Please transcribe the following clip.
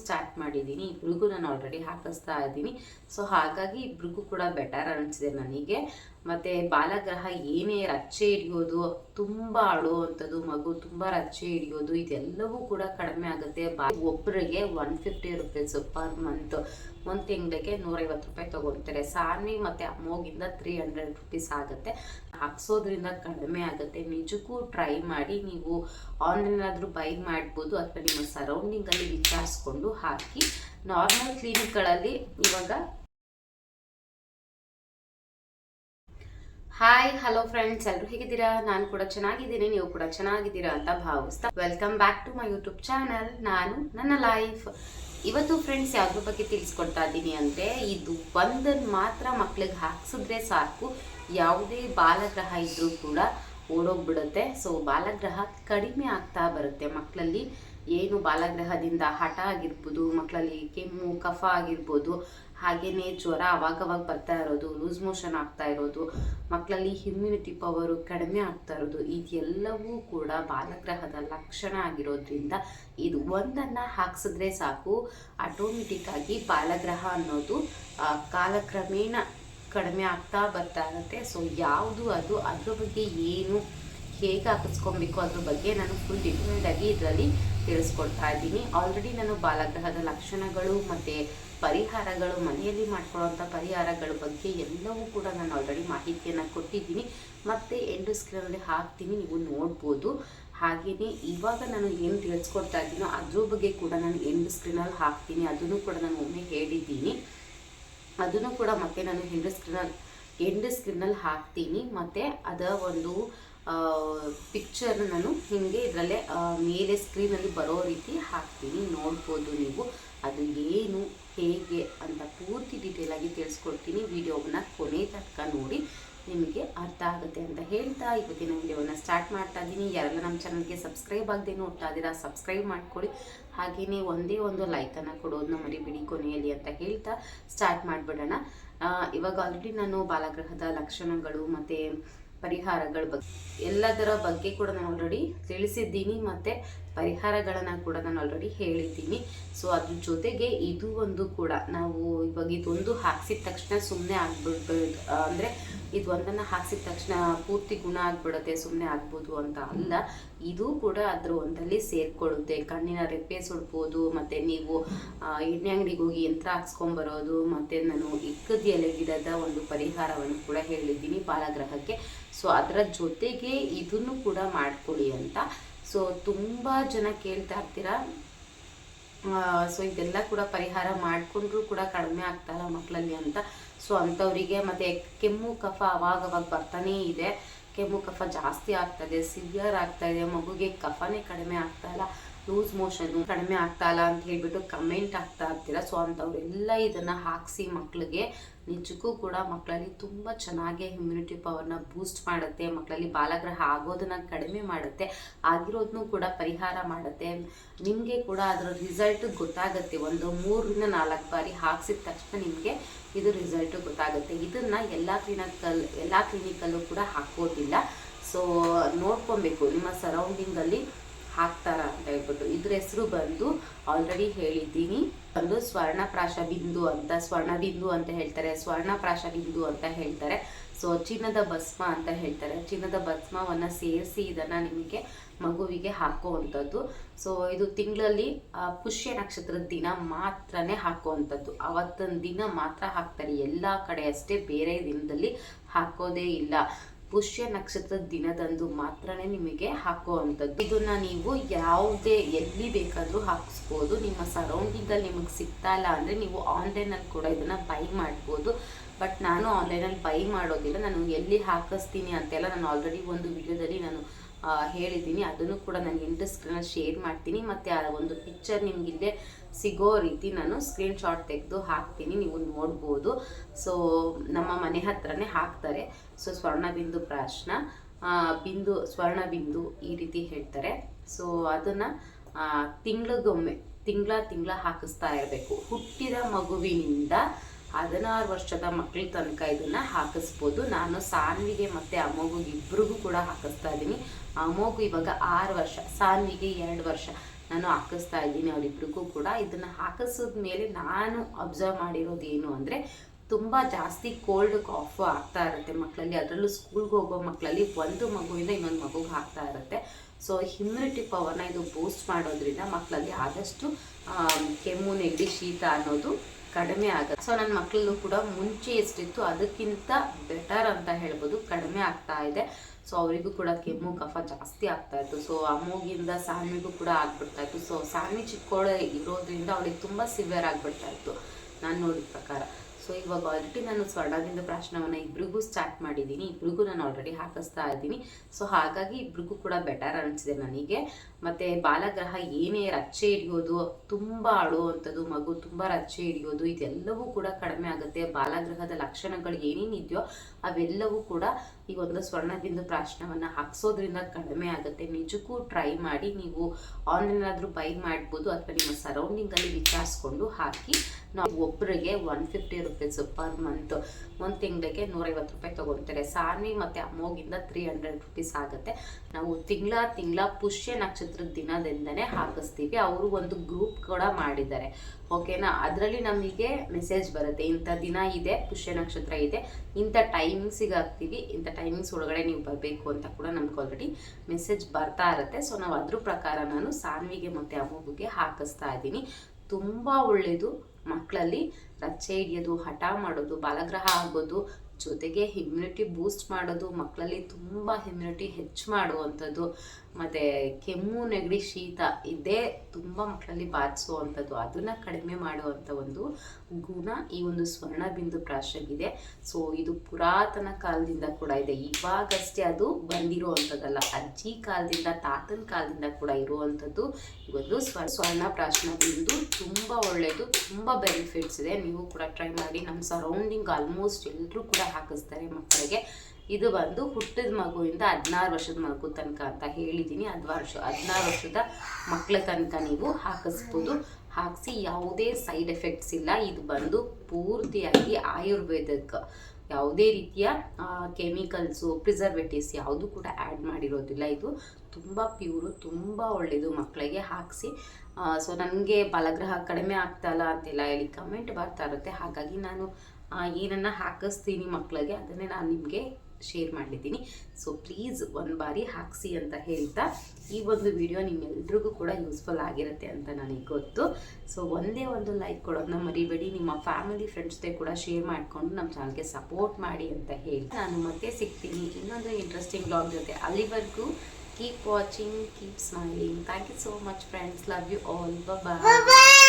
Start ಮಾಡಿದ್ದೀನಿ ಇಬ್ರಿಗೂ ನಾನು ಆಲ್ರೆಡಿ ಹಾಕಿಸ್ತಾ ಇದ್ದೀನಿ. ಸೊ ಹಾಗಾಗಿ ಇಬ್ರಿಗೂ ಕೂಡ ಬೆಟರ್ ಅನಿಸಿದೆ ನನಗೆ. ಮತ್ತು ಬಾಲಗ್ರಹ ಏನೇ ರಚ್ಚೆ ಹಿಡಿಯೋದು, ತುಂಬ ಅಳುವಂಥದ್ದು ಮಗು ತುಂಬ ರಚ್ಚೆ ಹಿಡಿಯೋದು, ಇದೆಲ್ಲವೂ ಕೂಡ ಕಡಿಮೆ ಆಗುತ್ತೆ. ಬಾ ಒಬ್ಬರಿಗೆ one fifty rupees per month ಒಂದು ತಿಂಗಳಿಗೆ ನೂರೈವತ್ತು ರೂಪಾಯಿ ತೊಗೊಳ್ತಾರೆ. ಸಾನ್ವಿ ಮತ್ತು ಅಮ್ಮೋಗಿಂದ ತ್ರೀ ಹಂಡ್ರೆಡ್ ರುಪೀಸ್ ಆಗುತ್ತೆ. ಹಾಕ್ಸೋದ್ರಿಂದ ಕಡಿಮೆ ಆಗುತ್ತೆ. ನಿಜಕ್ಕೂ ಟ್ರೈ ಮಾಡಿ ನೀವು ಆನ್ಲೈನ್ ಆದರೂ ಬೈ ಮಾಡ್ಬೋದು ಅಥವಾ ನಿಮ್ಮ ಸರೌಂಡಿಂಗಲ್ಲಿ ವಿಚಾರಿಸ್ಕೊಂಡು ಹಾಕಿ. ನಾರ್ಮಲ್ ಕ್ಲಿನಿಕ್ಗಳಲ್ಲಿ ಇವಾಗ ಹಾಯ್ ಹಲೋ ಫ್ರೆಂಡ್ಸ್ ಎಲ್ಲರೂ ಹೇಗಿದ್ದೀರಾ? ನಾನು ಕೂಡ ಚೆನ್ನಾಗಿದ್ದೀನಿ. ನೀವು ಕೂಡ ಚೆನ್ನಾಗಿದ್ದೀರಾ ಅಂತ ಭಾವಿಸ್ತಾ. Welcome back to my YouTube channel ನಾನು ನನ್ನ ಲೈಫ್ ಇವತ್ತು ಫ್ರೆಂಡ್ಸ್ ಯಾವ್ದ್ರ ಬಗ್ಗೆ ತಿಳಿಸ್ಕೊಡ್ತಾ ಇದ್ದೀನಿ ಅಂದರೆ, ಇದು ಒಂದನ್ನು ಮಾತ್ರ ಮಕ್ಳಿಗೆ ಹಾಕ್ಸಿದ್ರೆ ಸಾಕು. ಯಾವುದೇ ಬಾಲಗ್ರಹ ಇದ್ರೂ ಕೂಡ ಓಡೋಗ್ಬಿಡುತ್ತೆ. ಸೊ ಬಾಲಗ್ರಹ ಕಡಿಮೆ ಆಗ್ತಾ ಬರುತ್ತೆ ಮಕ್ಕಳಲ್ಲಿ ಏನು ಬಾಲಗ್ರಹದಿಂದ ಹಠ ಆಗಿರ್ಬೋದು ಮಕ್ಕಳಲ್ಲಿ ಕೆಮ್ಮು, ಕಫ ಆಗಿರ್ಬೋದು ಹಾಗೆಯೇ ಜ್ವರ ಅವಾಗವಾಗ ಬರ್ತಾ ಇರೋದು, ಲೂಸ್ ಮೋಷನ್ ಆಗ್ತಾ ಇರೋದು ಮಕ್ಕಳಲ್ಲಿ ಇಮ್ಯುನಿಟಿ ಪವರು ಕಡಿಮೆ ಆಗ್ತಾ ಇರೋದು, ಇದೆಲ್ಲವೂ ಕೂಡ ಬಾಲಗ್ರಹದ ಲಕ್ಷಣ ಆಗಿರೋದ್ರಿಂದ ಇದು ಒಂದನ್ನು ಹಾಕ್ಸಿದ್ರೆ ಸಾಕು. ಆಟೋಮೆಟಿಕ್ ಆಗಿ ಬಾಲಗ್ರಹ ಅನ್ನೋದು ಕಾಲಕ್ರಮೇಣ ಕಡಿಮೆ ಆಗ್ತಾ ಬರ್ತಾ ಇರುತ್ತೆ. ಸೊ ಯಾವುದು ಅದು, ಅದ್ರ ಬಗ್ಗೆ ಏನು ಹೇಗೆ ಹಾಕಿಸ್ಕೊಬೇಕು ಅದ್ರ ಬಗ್ಗೆ ನಾನು ಫುಲ್ ಡಿಟೇಲ್ಡ್ ಆಗಿ ಇದರಲ್ಲಿ ತಿಳಿಸ್ಕೊಡ್ತಾ ಇದ್ದೀನಿ. ಆಲ್ರೆಡಿ ನಾನು ಬಾಲಗ್ರಹದ ಲಕ್ಷಣಗಳು ಮತ್ತು ಪರಿಹಾರಗಳು, ಮನೆಯಲ್ಲಿ ಮಾಡ್ಕೊಳ್ಳೋವಂಥ ಪರಿಹಾರಗಳ ಬಗ್ಗೆ ಎಲ್ಲವೂ ಕೂಡ ನಾನು ಆಲ್ರೆಡಿ ಮಾಹಿತಿಯನ್ನು ಕೊಟ್ಟಿದ್ದೀನಿ. ಮತ್ತು ಎಂಡು ಸ್ಕ್ರೀನಲ್ಲಿ ಹಾಕ್ತೀನಿ, ನೀವು ನೋಡ್ಬೋದು. ಹಾಗೆಯೇ ಇವಾಗ ನಾನು ಏನು ತಿಳಿಸ್ಕೊಡ್ತಾ ಇದ್ದೀನೋ ಅದ್ರ ಬಗ್ಗೆ ಕೂಡ ನಾನು ಎಂಡು ಸ್ಕ್ರೀನಲ್ಲಿ ಹಾಕ್ತೀನಿ. ಅದನ್ನು ಕೂಡ ನಾನು ಒಮ್ಮೆ ಹೇಳಿದ್ದೀನಿ. ಅದನ್ನು ಕೂಡ ಮತ್ತೆ ನಾನು ಹೆಂಡ್ ಸ್ಕ್ರೀನಲ್ಲಿ ಎಂಡ್ ಸ್ಕ್ರೀನಲ್ಲಿ ಹಾಕ್ತೀನಿ. ಮತ್ತು ಅದರ ಒಂದು ಪಿಕ್ಚರ್ ನಾನು ಹಿಂಗೆ ಇದರಲ್ಲೇ ಮೇಲೆ ಸ್ಕ್ರೀನಲ್ಲಿ ಬರೋ ರೀತಿ ಹಾಕ್ತೀನಿ. ನೋಡ್ಬೋದು ನೀವು. ಅದು ಏನು, ಹೇಗೆ ಅಂತ ಪೂರ್ತಿ ಡೀಟೇಲಾಗಿ ತಿಳಿಸ್ಕೊಡ್ತೀನಿ. ವಿಡಿಯೋವನ್ನು ಕೊನೆ ತನಕ ನೋಡಿ ನಿಮಗೆ ಅರ್ಥ ಆಗುತ್ತೆ ಅಂತ ಹೇಳ್ತಾ ಇವತ್ತಿನ ವಿಡಿಯೋವನ್ನು ಸ್ಟಾರ್ಟ್ ಮಾಡ್ತಾ ಇದ್ದೀನಿ. ಯಾರೆಲ್ಲ ನಮ್ಮ ಚಾನಲ್ಗೆ ಸಬ್ಸ್ಕ್ರೈಬ್ ಆಗದೆ ನೋಡ್ತಾ ಇದ್ದೀರಾ ಸಬ್ಸ್ಕ್ರೈಬ್ ಮಾಡ್ಕೊಳ್ಳಿ. ಹಾಗೆಯೇ ಒಂದೇ ಒಂದು ಲೈಕನ್ನು ಕೊಡೋದನ್ನ ಮರಿಬಿಡಿ ಕೊನೆಯಲ್ಲಿ ಅಂತ ಹೇಳ್ತಾ ಸ್ಟಾರ್ಟ್ ಮಾಡಿಬಿಡೋಣ. ಇವಾಗ ಆಲ್ರೆಡಿ ನಾನು ಬಾಲಗ್ರಹದ ಲಕ್ಷಣಗಳು ಮತ್ತು ಪರಿಹಾರಗಳ ಬಗ್ಗೆ ಎಲ್ಲದರ ಬಗ್ಗೆ ಕೂಡ ನಾನು ಆಲ್ರೆಡಿ ತಿಳಿಸಿದ್ದೀನಿ. ಮತ್ತು ಪರಿಹಾರಗಳನ್ನು ಕೂಡ ನಾನು ಆಲ್ರೆಡಿ ಹೇಳಿದ್ದೀನಿ. ಸೊ ಅದ್ರ ಜೊತೆಗೆ ಇದು ಒಂದು ಕೂಡ ನಾವು ಇವಾಗ ಇದೊಂದು ಹಾಕ್ಸಿದ ತಕ್ಷಣ ಸುಮ್ಮನೆ ಆಗ್ಬಿಡ್ಬೋದು. ಅಂದರೆ ಇದು ಒಂದನ್ನು ಹಾಕ್ಸಿದ ತಕ್ಷಣ ಪೂರ್ತಿ ಗುಣ ಆಗ್ಬಿಡುತ್ತೆ ಸುಮ್ಮನೆ ಆಗ್ಬೋದು ಅಂತ ಅಲ್ಲ. ಇದು ಕೂಡ ಅದ್ರ ಒಂದಲ್ಲಿ ಸೇರ್ಕೊಳ್ಳುತ್ತೆ. ಕಣ್ಣಿನ ರೆಪ್ಪೆ ಸುಡ್ಬೋದು, ಮತ್ತು ನೀವು ಎಣ್ಣೆ ಅಂಗಡಿಗೆ ಹೋಗಿ ಯಂತ್ರ ಹಾಕ್ಸ್ಕೊಂಬರೋದು, ಮತ್ತು ನಾನು ಇಕ್ಕದ ಎಲೆ ಗಿಡದ ಒಂದು ಪರಿಹಾರವನ್ನು ಕೂಡ ಹೇಳಿದ್ದೀನಿ ಬಾಲಗ್ರಹಕ್ಕೆ ಸೊ ಅದರ ಜೊತೆಗೆ ಇದನ್ನು ಕೂಡ ಮಾಡ್ಕೊಳ್ಳಿ ಅಂತ. ಸೊ ತುಂಬ ಜನ ಕೇಳ್ತಾ ಇರ್ತೀರಾ? ಸೊ ಇದೆಲ್ಲ ಕೂಡ ಪರಿಹಾರ ಮಾಡಿಕೊಂಡ್ರೂ ಕೂಡ ಕಡಿಮೆ ಆಗ್ತಾಯಿಲ್ಲ ಮಕ್ಕಳಲ್ಲಿ ಅಂತ? ಸೊ ಅಂಥವರಿಗೆ ಮತ್ತು ಕೆಮ್ಮು, ಕಫ ಅವಾಗವಾಗ ಬರ್ತಾನೇ ಇದೆ. ಕೆಮ್ಮು, ಕಫ ಜಾಸ್ತಿ ಆಗ್ತದೆ ಸಿವಿಯರ್ ಆಗ್ತಾಯಿದೆ ಮಗುಗೆ ಕಫನೇ ಕಡಿಮೆ ಆಗ್ತಾ ಇಲ್ಲ. ಲೂಸ್ ಮೋಷನ್ ಕಡಿಮೆ ಆಗ್ತಾ ಇಲ್ಲ ಅಂತ ಹೇಳ್ಬಿಟ್ಟು ಕಮೆಂಟ್ ಆಗ್ತಾ ಇರ್ತೀರ? ಸೊ ಅಂಥವ್ರೆಲ್ಲ ಇದನ್ನು ಹಾಕಿಸಿ ಮಕ್ಕಳಿಗೆ ನಿಜಕ್ಕೂ ಕೂಡ ಮಕ್ಕಳಲ್ಲಿ ತುಂಬ ಚೆನ್ನಾಗಿ ಇಮ್ಯುನಿಟಿ ಪವರ್ನ ಬೂಸ್ಟ್ ಮಾಡುತ್ತೆ. ಮಕ್ಕಳಲ್ಲಿ ಬಾಲಗ್ರಹ ಆಗೋದನ್ನ ಕಡಿಮೆ ಮಾಡುತ್ತೆ. ಆಗಿರೋದನ್ನು ಕೂಡ ಪರಿಹಾರ ಮಾಡುತ್ತೆ. ನಿಮಗೆ ಕೂಡ ಅದರ ರಿಸಲ್ಟ್ ಗೊತ್ತಾಗುತ್ತೆ. ಒಂದು ಮೂರರಿಂದ ನಾಲ್ಕು ಬಾರಿ ಹಾಕ್ಸಿದ ತಕ್ಷಣ ನಿಮಗೆ ಇದು ರಿಸಲ್ಟ್ ಗೊತ್ತಾಗುತ್ತೆ. ಇದನ್ನು ಎಲ್ಲ ಕ್ಲಿನಿಕಲ್ ಎಲ್ಲ ಕ್ಲಿನಿಕಲ್ಲೂ ಕೂಡ ಹಾಕೋದಿಲ್ಲ. ಸೊ ನೋಡ್ಕೊಬೇಕು. ನಿಮ್ಮ ಸರೌಂಡಿಂಗಲ್ಲಿ ಹಾಕ್ತಾರ ಅಂತ ಹೇಳ್ಬಿಟ್ಟು ಇದ್ರ ಹೆಸರು ಬಂದು ಆಲ್ರೆಡಿ ಹೇಳಿದ್ದೀನಿ. ಒಂದು ಸ್ವರ್ಣಪ್ರಾಶ ಬಿಂದು ಅಂತ, ಸ್ವರ್ಣ ಬಿಂದು ಅಂತ ಹೇಳ್ತಾರೆ ಸ್ವರ್ಣಪ್ರಾಶ ಬಿಂದು ಅಂತ ಹೇಳ್ತಾರೆ. ಸೊ ಚಿನ್ನದ ಭಸ್ಮ ಅಂತ ಹೇಳ್ತಾರೆ. ಚಿನ್ನದ ಭಸ್ಮವನ್ನು ಸೇರಿಸಿ ಇದನ್ನು ನಿಮಗೆ ಮಗುವಿಗೆ ಹಾಕುವಂಥದ್ದು. ಸೊ ಇದು ತಿಂಗಳಲ್ಲಿ ಪುಷ್ಯ ನಕ್ಷತ್ರದ ದಿನ ಮಾತ್ರನೇ ಹಾಕುವಂಥದ್ದು. ಅವತ್ತೊಂದು ದಿನ ಮಾತ್ರ ಹಾಕ್ತಾರೆ. ಎಲ್ಲ ಕಡೆ ಅಷ್ಟೇ ಬೇರೆ ದಿನದಲ್ಲಿ ಹಾಕೋದೇ ಇಲ್ಲ. ಪುಷ್ಯ ನಕ್ಷತ್ರದ ದಿನದಂದು ಮಾತ್ರನೇ ನಿಮಗೆ ಹಾಕುವಂಥದ್ದು. ಇದನ್ನ ನೀವು ಯಾವುದೇ ಎಲ್ಲಿ ಬೇಕಾದರೂ ಹಾಕಿಸ್ಬೋದು. ನಿಮ್ಮ ಸರೌಂಡಿಂಗಲ್ಲಿ ನಿಮಗೆ ಸಿಗ್ತಾ ಇಲ್ಲ ಅಂದರೆ ನೀವು ಆನ್ಲೈನಲ್ಲಿ ಕೂಡ ಇದನ್ನು ಬೈ ಮಾಡ್ಬೋದು. ಬಟ್ ನಾನು ಆನ್ಲೈನಲ್ಲಿ ಬೈ ಮಾಡೋದಿಲ್ಲ. ನಾನು ಎಲ್ಲಿ ಹಾಕಿಸ್ತೀನಿ ಅಂತೆಲ್ಲ ನಾನು ಆಲ್ರೆಡಿ ಒಂದು ವಿಡಿಯೋದಲ್ಲಿ ನಾನು ಹೇಳಿದ್ದೀನಿ. ಅದನ್ನು ಕೂಡ ನಾನು ಇಂಟ್ರೆಸ್ಟ್ ಶೇರ್ ಮಾಡ್ತೀನಿ. ಮತ್ತು ಆ ಒಂದು ಪಿಕ್ಚರ್ ನಿಮ್ಗೆ ಇಲ್ಲೇ ಸಿಗೋ ರೀತಿ ನಾನು ಸ್ಕ್ರೀನ್ಶಾಟ್ ತೆಗೆದು ಹಾಕ್ತೀನಿ, ನೀವು ನೋಡ್ಬೋದು. ಸೊ ನಮ್ಮ ಮನೆ ಹತ್ರನೇ ಹಾಕ್ತಾರೆ. ಸೊ ಸ್ವರ್ಣ ಬಿಂದು ಪ್ರಾಶ್ನ ಬಿಂದು, ಸ್ವರ್ಣ ಬಿಂದು ಈ ರೀತಿ ಹೇಳ್ತಾರೆ. ಸೊ ಅದನ್ನು ತಿಂಗಳಿಗೊಮ್ಮೆ, ತಿಂಗಳ ತಿಂಗಳ ಹಾಕಿಸ್ತಾ ಇರಬೇಕು. ಹುಟ್ಟಿದ ಮಗುವಿನಿಂದ ಹದಿನಾರು ವರ್ಷದ ಮಕ್ಕಳ ತನಕ ಇದನ್ನ ಹಾಕಿಸ್ಬೋದು. ನಾನು ಸಾನ್ವಿಗೆ ಮತ್ತೆ ಅಮೋಗು ಇಬ್ಬರಿಗೂ ಕೂಡ ಹಾಕಿಸ್ತಾ ಇದ್ದೀನಿ. ಅಮೋಗು ಇವಾಗ ಆರು ವರ್ಷ, ಸಾನ್ವಿಗೆ ಎರಡು ವರ್ಷ. ನಾನು ಹಾಕಿಸ್ತಾ ಇದ್ದೀನಿ ಅವರಿಬ್ಬರಿಗೂ ಕೂಡ. ಇದನ್ನು ಹಾಕಿಸಿದ ಮೇಲೆ ನಾನು ಅಬ್ಸರ್ವ್ ಮಾಡಿರೋದು ಏನು ಅಂದರೆ, ತುಂಬ ಜಾಸ್ತಿ ಕೋಲ್ಡ್ ಕಾಫ್ ಆಗ್ತಾ ಇರುತ್ತೆ ಮಕ್ಕಳಲ್ಲಿ ಅದರಲ್ಲೂ ಸ್ಕೂಲ್ಗೆ ಹೋಗೋ ಮಕ್ಕಳಲ್ಲಿ ಒಂದು ಮಗುವಿಂದ ಇನ್ನೊಂದು ಮಗುಗೆ ಆಗ್ತಾ ಇರುತ್ತೆ. ಸೊ ಇಮ್ಯುನಿಟಿ ಪವರ್ನ ಇದು ಬೂಸ್ಟ್ ಮಾಡೋದ್ರಿಂದ ಮಕ್ಕಳಲ್ಲಿ ಆದಷ್ಟು ಕೆಮ್ಮು, ನೆಗಡಿ, ಶೀತ ಅನ್ನೋದು ಕಡಿಮೆ ಆಗುತ್ತೆ. ಸೊ ನನ್ನ ಮಕ್ಕಳಲ್ಲೂ ಕೂಡ ಮುಂಚೆ ಎಷ್ಟಿತ್ತು ಅದಕ್ಕಿಂತ ಬೆಟರ್ ಅಂತ ಹೇಳ್ಬೋದು. ಕಡಿಮೆ ಆಗ್ತಾ ಇದೆ. ಸೊ ಅವರಿಗೂ ಕೂಡ ಕೆಮ್ಮು, ಕಫ ಜಾಸ್ತಿ ಆಗ್ತಾ ಇತ್ತು. ಸೊ ಅಮ್ಮಗಿಂದ ಸಾನ್ವಿಗೂ ಕೂಡ ಆಗ್ಬಿಡ್ತಾ ಇತ್ತು. ಸೊ ಸಾಮಿ ಚಿಕ್ಕೋಳೆ ಇರೋದ್ರಿಂದ ಅವಳಿಗೆ ತುಂಬ ಸಿವಿಯರ್ ಆಗ್ಬಿಡ್ತಾ ಇತ್ತು. ನಾನು ನೋಡಿದ ಪ್ರಕಾರ. ಸೊ ಇವಾಗ ಆಲ್ರೆಡಿ ನಾನು ಸ್ವರ್ಣದಿಂದ ಪ್ರಾಶ್ನವನ್ನು ಇಬ್ರಿಗೂ ಸ್ಟಾರ್ಟ್ ಮಾಡಿದ್ದೀನಿ. ಇಬ್ರಿಗೂ ನಾನು ಆಲ್ರೆಡಿ ಹಾಕಿಸ್ತಾ ಇದ್ದೀನಿ. ಸೊ ಹಾಗಾಗಿ ಇಬ್ರಿಗೂ ಕೂಡ ಬೆಟರ್ ಅನಿಸಿದೆ ನನಗೆ. ಮತ್ತು ಬಾಲಗ್ರಹ ಏನೇ ರಚ್ಚೆ ಹಿಡಿಯೋದು, ತುಂಬ ಅಳುವಂಥದ್ದು ಮಗು ತುಂಬ ರಚ್ಚೆ ಹಿಡಿಯೋದು, ಇದೆಲ್ಲವೂ ಕೂಡ ಕಡಿಮೆ ಆಗುತ್ತೆ. ಬಾಲಗ್ರಹದ ಲಕ್ಷಣಗಳು ಏನೇನಿದೆಯೋ ಅವೆಲ್ಲವೂ ಕೂಡ ಈ ಒಂದು ಸ್ವರ್ಣದಿಂದ ಪ್ರಾಶನವನ್ನು ಹಾಕ್ಸೋದ್ರಿಂದ ಕಡಿಮೆ ಆಗುತ್ತೆ. ನಿಜಕ್ಕೂ ಟ್ರೈ ಮಾಡಿ, ನೀವು ಆನ್ಲೈನ್ ಆದರೂ ಬೈ ಮಾಡ್ಬೋದು, ಅಥವಾ ನಿಮ್ಮ ಸರೌಂಡಿಂಗಲ್ಲಿ ವಿಚಾರಿಸ್ಕೊಂಡು ಹಾಕಿ, ನಾವು ಒಬ್ಬರಿಗೆ one fifty rupees per month ಒಂದು ತಿಂಗಳಿಗೆ ನೂರೈವತ್ತು ರೂಪಾಯಿ ತೊಗೊಳ್ತಾರೆ. ಸಾನ್ವಿ ಮತ್ತು ಅಮ್ಮೋಗಿಂದ ತ್ರೀ ಹಂಡ್ರೆಡ್ ರುಪೀಸ್ ಆಗುತ್ತೆ. ನಾವು ತಿಂಗಳ ತಿಂಗಳ ಪುಷ್ಯ ನಕ್ಷತ್ರದ ದಿನದಿಂದನೇ ಹಾಕಿಸ್ತೀವಿ. ಅವರು ಒಂದು ಗ್ರೂಪ್ ಕೂಡ ಮಾಡಿದ್ದಾರೆ. ಓಕೆನಾ ಅದರಲ್ಲಿ ನಮಗೆ ಮೆಸೇಜ್ ಬರುತ್ತೆ. ಇಂಥ ದಿನ ಇದೆ, ಪುಷ್ಯ ನಕ್ಷತ್ರ ಇದೆ. ಇಂಥ ಟೈಮಿಂಗ್ಸಿಗೆ ಹಾಕ್ತೀವಿ. ಇಂಥ ಟೈಮಿಂಗ್ಸ್ ಒಳಗಡೆ ನೀವು ಬರಬೇಕು ಅಂತ ಕೂಡ ನಮ್ಗೆ ಆಲ್ರೆಡಿ ಮೆಸೇಜ್ ಬರ್ತಾ ಇರುತ್ತೆ. ಸೊ ನಾವು ಅದ್ರ ಪ್ರಕಾರ ನಾನು ಸಾನ್ವಿಗೆ ಮತ್ತು ಅಮ್ಮಗುಗೆ ಹಾಕಿಸ್ತಾ ಇದ್ದೀನಿ. ತುಂಬ ಒಳ್ಳೆಯದು ಮಕ್ಕಳಲ್ಲಿ ರಚ್ಚೆ ಹಿಡಿಯೋದು, ಹಠ ಮಾಡೋದು, ಬಾಲಗ್ರಹ ಆಗೋದು, ಜೊತೆಗೆ ಇಮ್ಯುನಿಟಿ ಬೂಸ್ಟ್ ಮಾಡೋದು, ಮಕ್ಕಳಲ್ಲಿ ತುಂಬ ಇಮ್ಯುನಿಟಿ ಹೆಚ್ಚು ಮಾಡುವಂಥದ್ದು. ಮತ್ತು ಕೆಮ್ಮು, ನೆಗಡಿ, ಶೀತ ಇದೇ ತುಂಬ ಮಕ್ಕಳಲ್ಲಿ ಬಾಧಿಸುವಂಥದ್ದು. ಅದನ್ನು ಕಡಿಮೆ ಮಾಡುವಂಥ ಒಂದು ಗುಣ ಈ ಒಂದು ಸ್ವರ್ಣಬಿಂದು ಪ್ರಾಶಗಿದೆ ಸೊ ಇದು. ಪುರಾತನ ಕಾಲದಿಂದ ಕೂಡ ಇದೆ. ಇವಾಗಷ್ಟೇ ಅದು ಬಂದಿರುವಂಥದ್ದಲ್ಲ. ಅಜ್ಜಿ ಕಾಲದಿಂದ, ತಾತನ ಕಾಲದಿಂದ ಕೂಡ ಇರುವಂಥದ್ದು ಒಂದು ಸ್ವ ಸ್ವರ್ಣ ಪ್ರಾಶನ ಬಿಂದು ತುಂಬ ಒಳ್ಳೆಯದು, ತುಂಬ ಬೆನಿಫಿಟ್ಸ್ ಇದೆ. ನೀವು ಕೂಡ ಟ್ರೈ ಮಾಡಿ, ನಮ್ಮ ಸರೌಂಡಿಂಗ್ ಆಲ್ಮೋಸ್ಟ್ ಎಲ್ಲರೂ ಕೂಡ ಹಾಕಿಸ್ತಾರೆ ಮಕ್ಕಳಿಗೆ. ಇದು ಬಂದು ಹುಟ್ಟಿದ ಮಗುವಿಂದ ಹದಿನಾರು ವರ್ಷದ ಮಗು ತನಕ ಅಂತ ಹೇಳಿದ್ದೀನಿ. ಹದ್ ವರ್ಷ ಹದಿನಾರು ವರ್ಷದ ಮಕ್ಕಳ ತನಕ ನೀವು ಹಾಕಿಸ್ಬೋದು. ಹಾಕಿಸಿ ಯಾವುದೇ ಸೈಡ್ ಎಫೆಕ್ಟ್ಸ್ ಇಲ್ಲ. ಇದು ಬಂದು ಪೂರ್ತಿಯಾಗಿ ಆಯುರ್ವೇದಕ್ಕೆ ಯಾವುದೇ ರೀತಿಯ ಕೆಮಿಕಲ್ಸು, ಪ್ರಿಸರ್ವೇಟಿವ್ಸ್ ಯಾವುದು ಕೂಡ ಆ್ಯಡ್ ಮಾಡಿರೋದಿಲ್ಲ. ಇದು ತುಂಬ ಪ್ಯೂರು, ತುಂಬ ಒಳ್ಳೆಯದು ಮಕ್ಕಳಿಗೆ ಹಾಕಿಸಿ. ಸೊ ನನಗೆ ಬಲಗ್ರಹ ಕಡಿಮೆ ಆಗ್ತಾಯಿಲ್ಲ ಅಂತೆಲ್ಲ ಹೇಳಿ ಕಮೆಂಟ್ ಬರ್ತಾ ಇರುತ್ತೆ. ಹಾಗಾಗಿ ನಾನು ಏನನ್ನ ಹಾಕಿಸ್ತೀನಿ ಮಕ್ಕಳಿಗೆ, ಅದನ್ನೇ ನಾನು ನಿಮಗೆ ಶೇರ್ ಮಾಡಿದ್ದೀನಿ ಸೊ ಪ್ಲೀಸ್ ಒಂದು ಬಾರಿ ಹಾಕಿಸಿ ಅಂತ ಹೇಳ್ತಾ, ಈ ಒಂದು ವಿಡಿಯೋ ನಿಮ್ಮೆಲ್ರಿಗೂ ಕೂಡ ಯೂಸ್ಫುಲ್ ಆಗಿರುತ್ತೆ ಅಂತ ನನಗೆ ಗೊತ್ತು. ಸೊ ಒಂದೇ ಒಂದು ಲೈಕ್ ಕೊಡೋದನ್ನ ಮರಿಬೇಡಿ. ನಿಮ್ಮ ಫ್ಯಾಮಿಲಿ ಫ್ರೆಂಡ್ಸ್ ಕೂಡ ಶೇರ್ ಮಾಡಿಕೊಂಡು ನಮ್ಮ ಚಾನಲ್ಗೆ ಸಪೋರ್ಟ್ ಮಾಡಿ ಅಂತ ಹೇಳಿ. ನಾನು ಮತ್ತೆ ಸಿಗ್ತೀನಿ. ಇನ್ನೊಂದು ಇಂಟ್ರೆಸ್ಟಿಂಗ್ ಬ್ಲಾಗ್ ಜೊತೆ ಅಲ್ಲಿವರೆಗೂ keep watching keep smiling thank you so much friends love you all bye